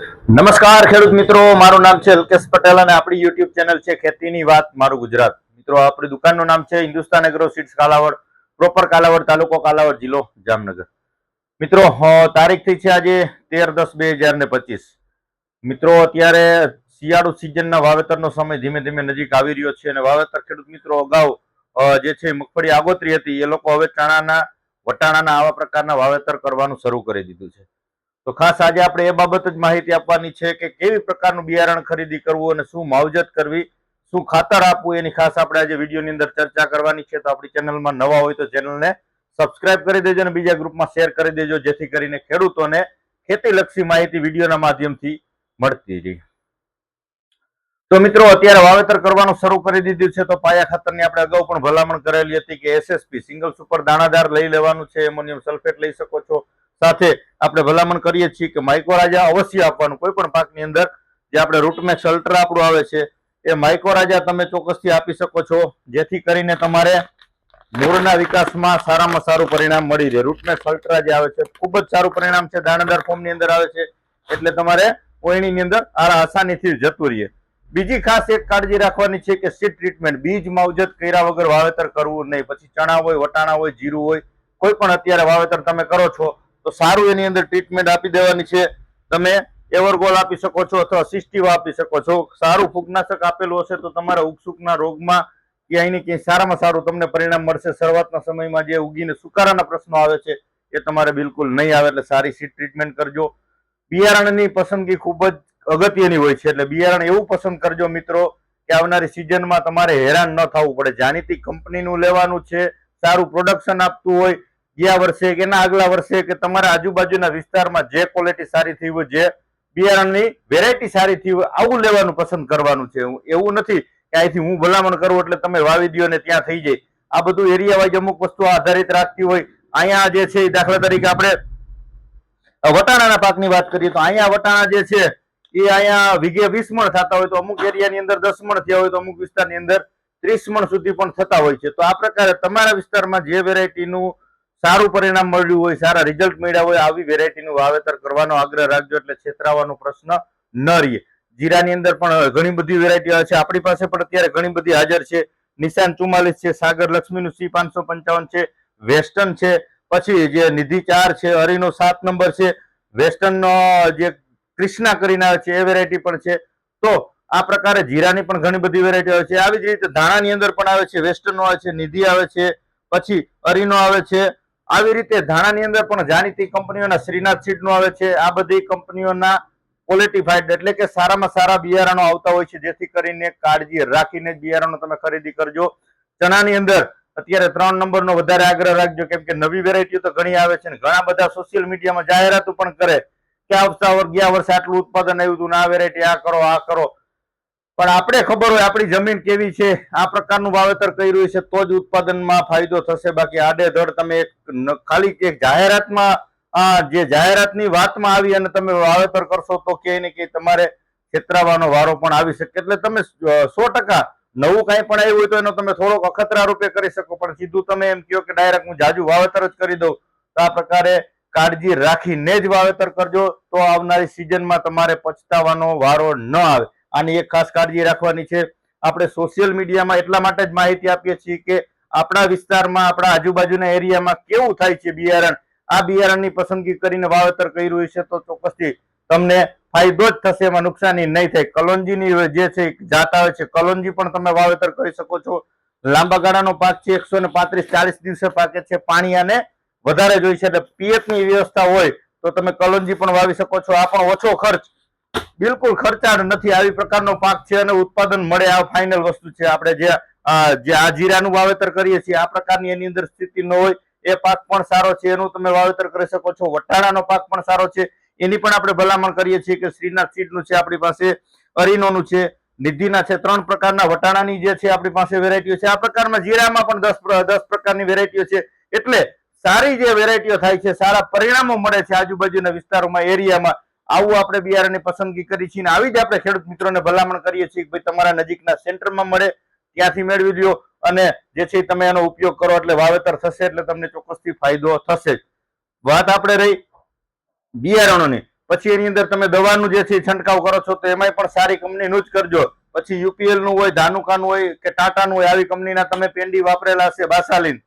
નમસ્કાર ખેડૂત મિત્રો, મારું નામ છે અલ્કેશ પટેલ અને આપણી યુટ્યુબ ચેનલ છે ખેતીની વાત, મારું ગુજરાત. મિત્રો આપણી દુકાનનું નામ છે Hindustan agro seeds Kalavad proper Kalavad તાલુકો કાલાવડ જિલ્લો જામનગર. મિત્રો તારીખ થઈ છે આજે તેર દસ બે મિત્રો, અત્યારે શિયાળુ સિઝનના વાવેતરનો સમય ધીમે ધીમે નજીક આવી રહ્યો છે અને વાવેતર ખેડૂત મિત્રો અગાઉ જે છે મગફળી આગોતરી હતી, એ લોકો હવે ચણાના, વટાણાના આવા પ્રકારના વાવેતર કરવાનું શરૂ કરી દીધું છે. તો ખાસ આજે આપણે એ બાબત જ માહિતી આપવાની છે કે કેવી પ્રકારનું બિયારણ ખરીદી કરવું અને શું માવજત કરવી, શું ખાતર આપવું, એની ખાસ આપણે આજે વિડીયોની અંદર ચર્ચા કરવાની છે. તો આપણી ચેનલમાં નવા હોય તો ચેનલને સબસ્ક્રાઇબ કરી દેજો અને બીજા ગ્રુપમાં શેર કરી દેજો, જેથી કરીને ખેડૂતોને ખેતીલક્ષી માહિતી વિડીયોના માધ્યમથી મળતી રહી. તો મિત્રો, અત્યારે વાવેતર કરવાનું શરૂ કરી દીધું છે. તો પાયા ખાતરની આપણે અગાઉ પણ ભલામણ કરેલી હતી કે એસએસપી સિંગલ સુપર દાણાદાર લઈ લેવાનું છે. એમોનિયમ સલ્ફેટ લઈ શકો છો. સાથે આપણે ભલામણ કરીએ છીએ કે માઇકોરાજા અવશ્ય આપવાનું. કોઈ પણ પાકની અંદર જે આપણે રૂટમેક્સ અલ્ટ્રા આપણું આવે છે, એ માઇકોરાજા તમે ચોક્કસથી આપી શકો છો. જેથી કરીને તમારે મૂળના વિકાસમાં સારામાં સારું પરિણામ મળી રહે. રૂટમેક્સ અલ્ટ્રા જે આવે છે, ખૂબ જ સારું પરિણામ છે. દાણાદાર ફોર્મની અંદર આવે છે. એટલે તમારે ઓયણીની અંદર આસાનીથી જતું રહીએ. બીજી ખાસ એક કાળજી રાખવાની છે કે સીડ ટ્રીટમેન્ટ બીજ માવજત કર્યા વગર વાવેતર કરવું નહીં. પછી ચણા હોય, વટાણા હોય, જીરું હોય, કોઈ પણ અત્યારે વાવેતર તમે કરો છો તો સારું એની અંદર ટ્રીટમેન્ટ આપી દેવાની છે. તમે એવરગોલ આપી શકો છો અથવા સિસ્ટીવ આપી શકો છો. સારું ફૂગનાશક આપેલું હશે તો તમારા ઉગસુકના રોગમાં કે અહીંની ક્યાંય સારામાં સારું તમને પરિણામ મળશે. શરૂઆતના સમયમાં જે ઉગીને સુકારાના પ્રશ્નો આવે છે એ તમારે બિલકુલ નહીં આવે એટલે સારી સીટ ટ્રીટમેન્ટ કરજો. બિયારણની પસંદગી ખૂબ જ અગત્યની હોય છે એટલે બિયારણ એવું પસંદ કરજો મિત્રો કે આવનારી સિઝનમાં તમારે હેરાન ન થવું પડે. જાણીતી કંપનીનું લેવાનું છે, સારું પ્રોડક્શન આપતું હોય ગયા વર્ષે કે એના આગલા વર્ષે કે તમારા આજુબાજુના વિસ્તારમાં જે ક્વોલિટી સારી થઈ હોય, જે બિયારણની વેરાયટી સારી થઈ હોય, આવું લેવાનું પસંદ કરવાનું છે. એવું નથી કે અહીંથી હું ભલામણ કરું એટલે તમે વાવી દો ને ત્યાં થઈ જાય. આ બધું એરિયા વાઇઝ અમુક વસ્તુ આધારિત રાખતી હોય. અહીંયા જે છે દાખલા તરીકે આપણે વટાણાના પાકની વાત કરીએ તો અહીંયા વટાણા જે છે એ અહીંયા વીઘે વીસ મણ થતા હોય તો અમુક એરિયાની અંદર દસ મણ થયા હોય તો અમુક વિસ્તારની અંદર ત્રીસ મણ સુધી પણ થતા હોય છે. તો આ પ્રકારે તમારા વિસ્તારમાં જે વેરાયટીનું સારું પરિણામ મળ્યું હોય, સારા રિઝલ્ટ મળ્યા હોય, આવી વેરાયટીનું વાવેતર કરવાનો આગ્રહ રાખજો એટલે છેતરાવાનો પ્રશ્ન ન રહે જીરાની અંદર પણ ઘણી બધી વેરાયટીઓ છે. આપણી પાસે પણ અત્યારે ઘણી બધી હાજર છે. નિશાન ચુમ્માલીસ છે, સાગર લક્ષ્મીનું સી પાંચસો પંચાવન છે, વેસ્ટર્ન છે, પછી જે નિધિ ચાર છે, હરિનો સાત નંબર છે, વેસ્ટર્નનો જે ક્રિષ્ના કરીને આવે છે, એ વેરાયટી પણ છે. તો આ પ્રકારે જીરાની પણ ઘણી બધી વેરાયટી આવે છે. આવી જ રીતે ધાણાની અંદર પણ આવે છે વેસ્ટર્ન આવે છે, નિધિ આવે છે, પછી અરીનો આવે છે આવી રીતે ધાણાની અંદર પણ જાણીતી કંપનીઓના શ્રીનાથ સીડનું આવે છે. આ બધી કંપનીઓના ક્વોલિટીફાઈડ એટલે કે સારામાં સારા બિયારણો આવતા હોય છે. જેથી કરીને કાળજી રાખીને જ બિયારણો તમે ખરીદી કરજો. ચણાની અંદર અત્યારે ત્રણ નંબરનો વધારે આગ્રહ રાખજો. કેમ કે નવી વેરાયટીઓ તો ઘણી આવે છે ઘણા બધા સોશિયલ મીડિયામાં જાહેરાતો પણ કરે કે વર્ષ ગયા વર્ષે આટલું ઉત્પાદન આવ્યું હતું આ વેરાયટી આ કરો આ કરો. પણ આપણે ખબર હોય આપણી જમીન કેવી છે, આ પ્રકારનું વાવેતર કર્યું છે, તો જ ઉત્પાદનમાં ફાયદો થશે. બાકી આડેધડ તમે એક ખાલી એક જાહેરાતમાં, આ જે જાહેરાતની વાતમાં આવી અને તમે વાવેતર કરશો, તો ક્યાંય ને કે તમારે છેતરાવાનો વારો પણ આવી શકે. એટલે તમે સો ટકા નવું કાંઈ પણ આવ્યું હોય તો એનો તમે થોડોક અખતરા રૂપે કરી શકો. પણ સીધું તમે એમ કહો કે ડાયરેક્ટ હું જાજુ વાવેતર જ કરી દઉં, તો આ પ્રકારે કાળજી રાખીને જ વાવેતર કરજો, તો આવનારી સિઝનમાં તમારે પછતાવાનો વારો ન આવે. આની એક ખાસ કાળજી રાખવાની છે. આપણે સોશિયલ મીડિયામાં એટલા માટે જ માહિતી આપીએ છીએ કે આપણા વિસ્તારમાં, આપણા આજુબાજુના એરિયામાં કેવું થાય છે બિયારણ? આ બિયારણની પસંદગી કરીને વાવેતર કર્યું છે તો ચોક્કસથી તમને ફાયદો જ થશે, એમાં નુકસાની નહીં થાય. કલોંજીની જે છે જાત આવે છે. કલોંજી પણ તમે વાવેતર કરી શકો છો. લાંબા ગાળાનો પાક છે, એકસો ને પાંત્રીસ ચાલીસ દિવસે પાકે છે. પાણી આને વધારે જોઈ છે. એટલે પિયતની વ્યવસ્થા હોય તો તમે કલોંજી પણ વાવી શકો છો. આ પણ ઓછો ખર્ચ બિલકુલ ખર્ચાળ નથી. આવી પ્રકારનો પાક છે અને ઉત્પાદન મળે આ ફાઇનલ વસ્તુ છે. આપણે જે જે આ જીરાનું વાવેતર કરીએ છીએ, આ પ્રકારની એની અંદર સ્થિતિ ન હોય, એ પાક પણ સારો છે. એનું તમે વાવેતર કરી શકો છો. વટાણાનો પાક પણ સારો છે. એની પણ આપણે ભલામણ કરીએ છીએ કે શ્રીનાથ સીડનું છે આપણી પાસે, અરીનોનું છે. નિધિના છે ત્રણ પ્રકારના. વટાણાની જે છે આપણી પાસે વેરાયટીઓ છે. આ પ્રકારમાં જીરામાં પણ દસ દસ પ્રકારની વેરાયટીઓ છે. એટલે સારી જે વેરાયટીઓ થાય છે, સારા પરિણામો મળે છે આજુબાજુના વિસ્તારોમાં, એરિયામાં આવું આપણે બિયારણની પસંદગી કરી છીએ આવી જ આપણે ખેડૂત મિત્રોને ભલામણ કરીએ છીએ કે ભાઈ તમારા નજીકના સેન્ટરમાં મળે, ત્યાંથી મેળવી લ્યો અને જે છે તમે એનો ઉપયોગ કરો એટલે વાવેતર થશે એટલે તમને ચોક્કસથી ફાયદો થશે. વાત આપણે રહી બિયારણોની. પછી એની અંદર તમે દવાનું જે છે છંટકાવ કરો છો તો એમાંય પણ સારી કંપનીનું જ કરજો. પછી યુપીએલનું હોય, ધાનુકાનું હોય કે ટાટાનું હોય, આવી કંપનીના તમે પેન્ડી વાપરેલા હશે બાસાલીન.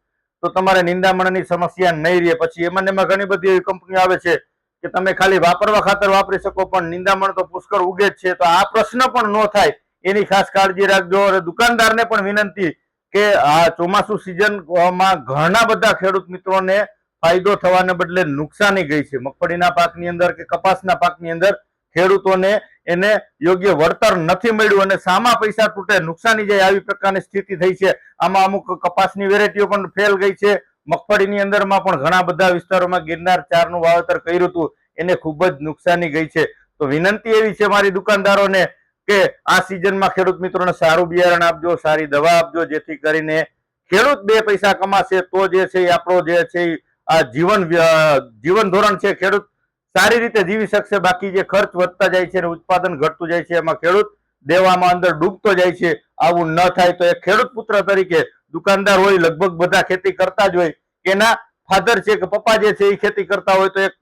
તો તમારે નિંદામણની સમસ્યા નહીં રહે. પછી એમાં એમાં ઘણી બધી એવી કંપનીઓ આવે છે કે તમે ખાલી વાપરવા ખાતર વાપરી શકો, પણ નિંદામણ તો પુષ્કળ ઉગે જ છે. તો આ પ્રશ્ન પણ ન થાય. એની ખાસ કાળજી રાખજો. અને દુકાનદારને પણ વિનંતી કે આ ચોમાસુ સિઝનમાં ઘણા બધા ખેડૂત મિત્રોને ફાયદો થવાને બદલે નુકસાની ગઈ છે. મગફળીના પાકની અંદર કે કપાસના પાકની અંદર ખેડૂતોને એને યોગ્ય વળતર નથી મળ્યું અને સામા પૈસા તૂટે. નુકસાની જાય આવી પ્રકારની સ્થિતિ થઈ છે. આમાં અમુક કપાસની વેરાયટીઓ પણ ફેલ ગઈ છે. મગફળીની અંદરમાં પણ ઘણા બધા વિસ્તારોમાં ગિરનાર ચારનું વાવેતર કર્યું હતું. એને ખૂબ જ નુકસાની ગઈ છે. તો વિનંતી એવી છે મારી દુકાનદારોને કે આ સિઝનમાં ખેડૂત મિત્રોને સારું બિયારણ આપજો, સારી દવા આપજો, જેથી કરીને ખેડૂત બે પૈસા કમાશે તો જે છે એ આપણો જે છે આ જીવન જીવન ધોરણ છે ખેડૂત. સારી રીતે જીવી શકશે, બાકી જે ખર્ચ વધતા જાય છે અને ઉત્પાદન ઘટતું જાય છે, એમાં ખેડૂત દેવામાં અંદર ડૂબતો જાય છે. આવું ન થાય તો એ ખેડૂત પુત્ર તરીકે દુકાનદાર હોય, લગભગ બધા ખેતી કરતા જ હોય એના ફાધર છે કે પપ્પા જે છે એ ખેતી કરતા હોય, તો એક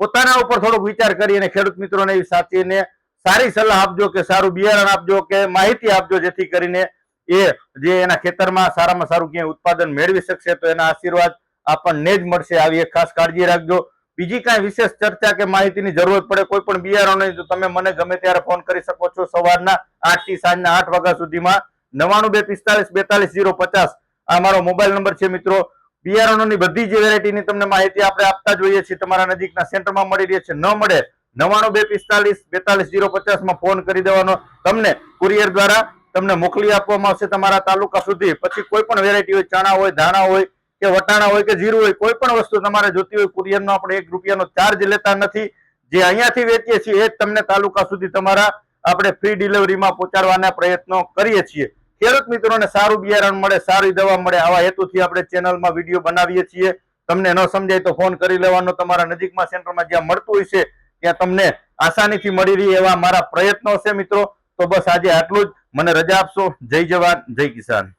પોતાના ઉપર થોડોક વિચાર કરી અને ખેડૂત મિત્રોને એ સાચીને સારી સલાહ આપજો કે સારું બિયારણ આપજો કે માહિતી આપજો, જેથી કરીને એ જે એના ખેતરમાં સારામાં સારું ક્યાંય ઉત્પાદન મેળવી શકશે, તો એના આશીર્વાદ આપણને જ મળશે. આવી એક ખાસ કાળજી રાખજો. બીજી કાંઈ વિશેષ ચર્ચા કે માહિતીની જરૂરત પડે, કોઈ પણ બિયારણ નહીં તો તમે મને ગમે ત્યારે ફોન કરી શકો છો સવારના આઠથી સાંજના આઠ વાગ્યા સુધીમાં. નવાણું બે પિસ્તાલીસ, બેતાલીસ જીરો પચાસ. આ મારો મોબાઈલ નંબર છે મિત્રો. બિયારણોની બધી જ વેરાયટીની તમને માહિતી આપણે આપતા જોઈએ છીએ. તમારા નજીકના સેન્ટરમાં મળી રહી છે. ન મળે નવાણું બે પિસ્તાલીસ, બેતાલીસ જીરો પચાસમાં ફોન કરી દેવાનો. તમને કુરિયર દ્વારા તમને મોકલી આપવામાં આવશે તમારા તાલુકા સુધી. પછી કોઈ પણ વેરાયટી હોય, ચણા હોય, ધાણા હોય કે વટાણા હોય કે જીરું હોય, કોઈ પણ વસ્તુ તમારે જોતી હોય, કુરિયરનો આપણે એક રૂપિયાનો ચાર્જ લેતા નથી. જે અહીંયાથી વેચીએ છીએ, એ જ તમને તાલુકા સુધી તમારા આપણે ફ્રી ડિલિવરીમાં પહોંચાડવાના પ્રયત્નો કરીએ છીએ. ખેડૂત મિત્રોને સારું બિયારણ મળે, સારી દવા મળે, આવા હેતુથી આપણે ચેનલમાં વીડિયો બનાવીએ છીએ. તમને ન સમજાય તો ફોન કરી લેવાનો. તમારા નજીકમાં સેન્ટરમાં જ્યાં મળતું હોય છે, ત્યાં તમને આસાનીથી મળી રહી એવા મારા પ્રયત્નો છે મિત્રો. તો બસ આજે આટલું જ. મને રજા આપશો. જય જવાન, જય કિસાન.